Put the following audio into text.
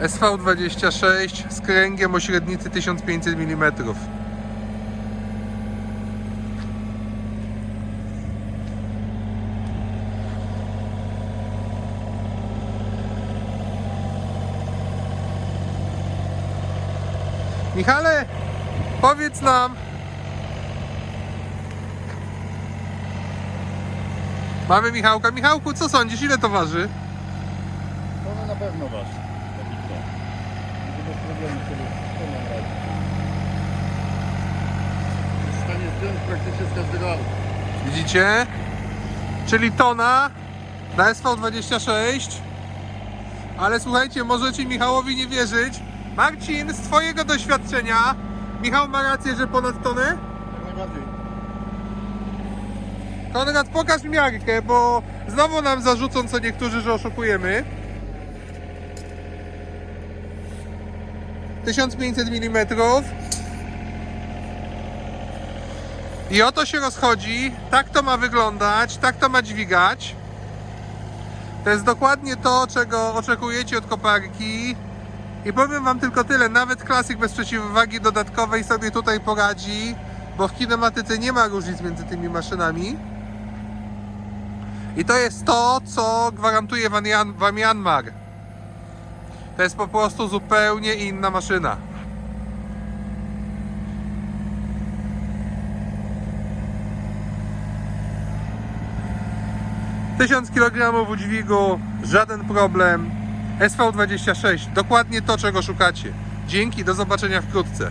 SV26 z kręgiem o średnicy 1500 mm. Michale, powiedz nam. Mamy Michałka. Michałku, co sądzisz? Ile to waży? To na pewno wasz. Nie bez problemu sobie to nam radzi. Jest w stanie zdjąć praktycznie z każdego auta. Widzicie? Czyli tona na SV26. Ale słuchajcie, możecie Michałowi nie wierzyć. Marcin, z Twojego doświadczenia, Michał ma rację, że ponad tonę? Jak najbardziej. Konrad, pokaż miarkę, bo znowu nam zarzucą co niektórzy, że oszukujemy. 1500 mm. I oto się rozchodzi. Tak to ma wyglądać, tak to ma dźwigać. To jest dokładnie to, czego oczekujecie od koparki. I powiem Wam tylko tyle, nawet klasyk bez przeciwwagi dodatkowej sobie tutaj poradzi, bo w kinematyce nie ma różnic między tymi maszynami. I to jest to, co gwarantuje Wam Jan- Wam Janmar. To jest po prostu zupełnie inna maszyna. Tysiąc kg udźwigu, żaden problem. SV26, dokładnie to, czego szukacie. Dzięki, do zobaczenia wkrótce.